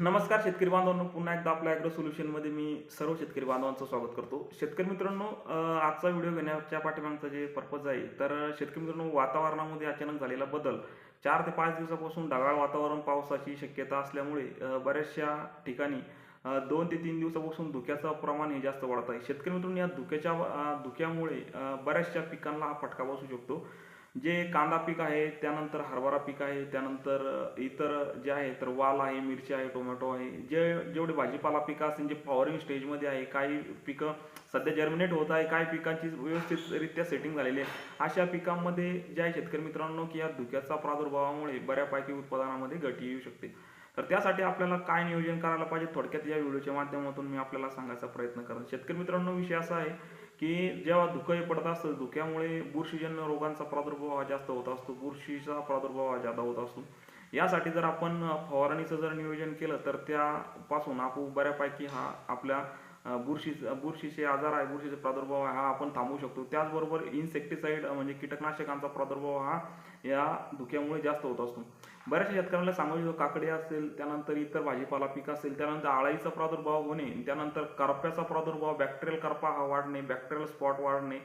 नमस्कार शेतकरी बांधवांनो. पुन्हा एकदा आपल्या ॲग्रो सोल्युशनमध्ये मी सर्व शेतकरी बांधवांचं स्वागत करतो. शेतकरी मित्रांनो आजचा व्हिडिओ घेण्याच्या पाठीमागचा जे पर्पज आहे तर शेतकरी मित्रांनो वातावरणामध्ये अचानक झालेला बदल. चार ते पाच दिवसापासून ढगाळ वातावरण पावसाची शक्यता असल्यामुळे बऱ्याचशा ठिकाणी दोन ते तीन दिवसापासून धुक्याचं प्रमाण हे जास्त वाढत आहे. शेतकरी मित्रांनो या धुक्याच्या धुक्यामुळे बऱ्याचशा पिकांना हा फटका बसू शकतो. जे कांदा पीक आहे त्यानंतर हरभरा पीक आहे त्यानंतर इतर जे आहे तर वाल आहे मिरची आहे टोमॅटो आहे जे जेवढे भाजीपाला पिकं असतील जे फॉवरिंग स्टेजमध्ये आहे काही पिकं सध्या जर्मिनेट होत आहे काही पिकांची व्यवस्थितरित्या सेटिंग झालेली आहे. अशा पिकांमध्ये जे आहे शेतकरी मित्रांनो की या धुक्याचा प्रादुर्भावामुळे बऱ्यापैकी उत्पादनामध्ये घटी येऊ शकते. तर त्यासाठी आपल्याला काय नियोजन करायला पाहिजे थोडक्यात या व्हिडिओच्या माध्यमातून मी आपल्याला सांगायचा प्रयत्न करेन शेतकरी मित्रांनो विषय असा आहे की जेव्हा धुकं पडत असतं धुक्यामुळे बुरशीजन्य रोगांचा प्रादुर्भाव हा जास्त होत असतो बुरशीचा प्रादुर्भाव हा जादा होत असतो. यासाठी जर आपण फवारणीचं जर नियोजन केलं तर त्यापासून आपण बऱ्यापैकी हा आपल्या बुरशी बुरशीचे आजार आहे बुरशीचा प्रादुर्भाव आहे हा आपण थांबवू शकतो. त्याचबरोबर इन्सेक्टिसाईड म्हणजे कीटकनाशकांचा प्रादुर्भाव हा या धुक्यामुळे जास्त होत असतो. बऱ्याचशा शेतकऱ्यांना सांगू इच्छितो काकडी असेल त्यानंतर इतर भाजीपाला पीक असेल त्यानंतर आळाईचा प्रादुर्भाव होणे त्यानंतर करप्याचा प्रादुर्भाव बॅक्टेरियल करपा हा वाढणे बॅक्टेरियल स्पॉट वाढणे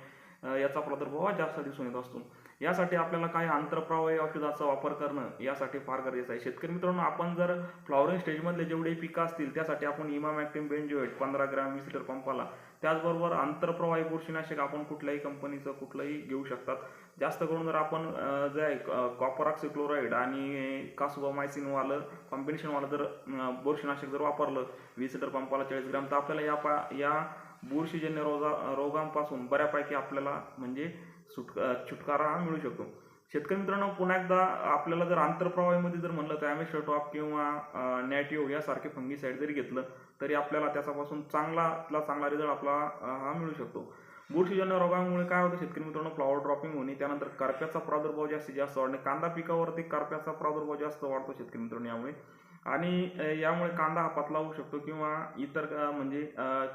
याचा प्रादुर्भाव हा जास्त दिसून येत असतो. यासाठी आपल्याला काही आंतरप्रवाही औषधाचा वापर करणं यासाठी फार गरजेचं आहे. शेतकरी मित्रांनो आपण जर फ्लॉवरिंग स्टेजमधले जेवढे पिकं असतील त्यासाठी आपण इमामॅक्टिन बेंजोएट पंधरा ग्रॅम वीस लिटर पंपाला त्याचबरोबर आंतरप्रवाही बुरशीनाशक आपण कुठल्याही कंपनीचं कुठलंही घेऊ शकतात. जास्त करून जर आपण जे आहे कॉपर ऑक्सिक्लोराईड आणि कासुबामायसिनवालं कॉम्बिनेशनवालं जर बुरशीनाशक जर वापरलं वीस लिटर पंपाला चाळीस ग्रॅम तर आपल्याला या पा या बुरशीजन्य रोगा रोगांपासून बऱ्यापैकी आपल्याला म्हणजे सुट छुटकारा हा मिळू शकतो. शेतकरी मित्रांनो पुन्हा एकदा आपल्याला जर आंतरप्रवाहीमध्ये जर म्हणलं तर ॲमेस्टॉप किंवा नॅटिओ यासारखे फंगीसाईड जरी घेतलं तरी आपल्याला त्याच्यापासून चांगला चांगला रिझल्ट आपला हा मिळू शकतो. बुरशीजन्य रोगामुळे काय होतं शेतकरी मित्रांनो? फ्लॉवर ड्रॉपिंग होणे त्यानंतर करप्याचा प्रादुर्भाव जास्तीत जास्त वाढणे कांदा पिकावरती करप्याचा प्रादुर्भाव जास्त वाढतो शेतकरी मित्रांनो यामुळे. आणि यामुळे कांदा हा पतला होऊ शकतो किंवा इतर म्हणजे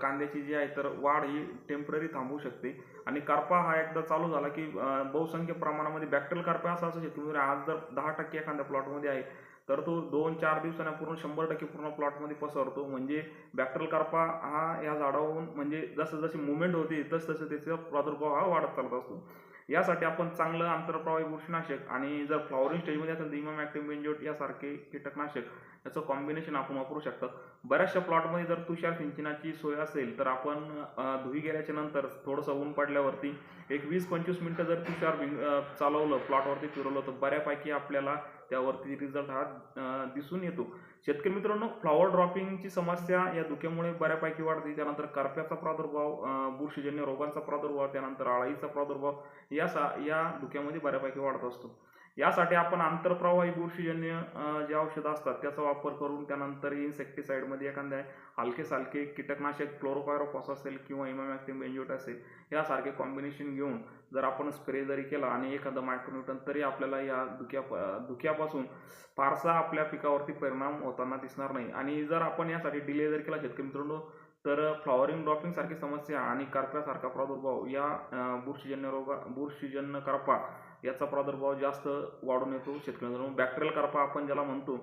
कांद्याची जी आहे तर वाढ ही टेंपररी थांबू शकते. आणि करपा हा एकदा चालू झाला की बहुसंख्य प्रमाणामध्ये बॅक्टेरियल करपा असा असू शकतो म्हणजे आज जर दहा टक्के एखाद्या प्लॉटमध्ये आहे तर तो दोन चार दिवसांना पूर्ण शंभर टक्के पूर्ण प्लॉटमध्ये पसरतो. म्हणजे बॅक्टेरियल करपा हा या झाडावरून म्हणजे जसं जशी मुवमेंट होते तसं तसं त्याचा प्रादुर्भाव हा वाढत चालत असतो. यासाठी आपण चांगलं आंतरप्रवाही बुरशीनाशक आणि जर फ्लॉवरिंग स्टेजमध्ये असेल तर इमामॅक्टिव्ह बेंजोट यासारखे कीटकनाशक याचं कॉम्बिनेशन आपण वापरू शकतात बऱ्याचशा प्लॉटमध्ये जर तुषार सिंचनाची सोय असेल तर आपण धुई गेल्याच्यानंतर थोडंसं ऊन पडल्यावरती एक वीस पंचवीस मिनटं जर तुषार चालवलं प्लॉटवरती फिरवलं तर बऱ्यापैकी आपल्याला त्यावरती रिझल्ट हा दिसून येतो. शेतकरी मित्रांनो फ्लॉवर ड्रॉपिंगची समस्या या धुक्यामुळे बऱ्यापैकी वाढते. त्यानंतर करप्याचा प्रादुर्भाव बुरशीजन्य रोगांचा प्रादुर्भाव त्यानंतर आळाईचा प्रादुर्भाव या सा या धुक्यामध्ये बऱ्यापैकी वाढत असतो. यासाठी आपण आंतरप्रवाही बुरशीजन्य जे औषधं असतात त्याचा वापर करून त्यानंतर इन्सेक्टिसाईडमध्ये एखाद्या हलके सालके कीटकनाशक क्लोरोपायरोपॉस असेल किंवा इमामॅक्टिन बेंजोट असेल यासारखे कॉम्बिनेशन घेऊन जर आपण स्प्रे जरी केला आणि एखादं मायक्रोन्यूटन तरी आपल्याला या धुक्या धुक्यापासून फारसा आपल्या पिकावरती परिणाम होताना दिसणार नाही. आणि जर आपण यासाठी डिले जर केला शेतकरी मित्रांनो तर फ्लॉवरिंग ड्रॉपिंग सारखी समस्या आणि करप्यासारखा प्रादुर्भाव या बुरशीजन्य रोगा बुरशीजन्य करपा याचा प्रादुर्भाव जास्त वाढून येतो शेतकऱ्यांचा बॅक्टेरियल करपा आपण ज्याला म्हणतो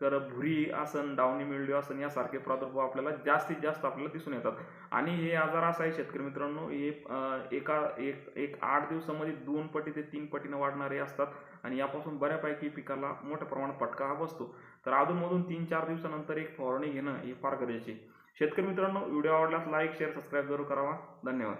तर भुरी आसन डावणी मिळड्यू आसन यासारखे प्रादुर्भाव आपल्याला जास्तीत जास्त आपल्याला दिसून येतात. आणि हे आजार असा आहे शेतकरी मित्रांनो हे एका एक एक आठ दिवसामध्ये दोन पटी ते तीन पटीनं वाढणारे असतात आणि यापासून बऱ्यापैकी पिकाला मोठ्या प्रमाणात फटका हा बसतो. तर अधूनमधून तीन चार दिवसानंतर एक फवारणी घेणं हे फार गरजेचे आहे. शेतकरी मित्रांनो व्हिडिओ आवडल्यास लाईक शेअर सबस्क्राईब जरूर करावा धन्यवाद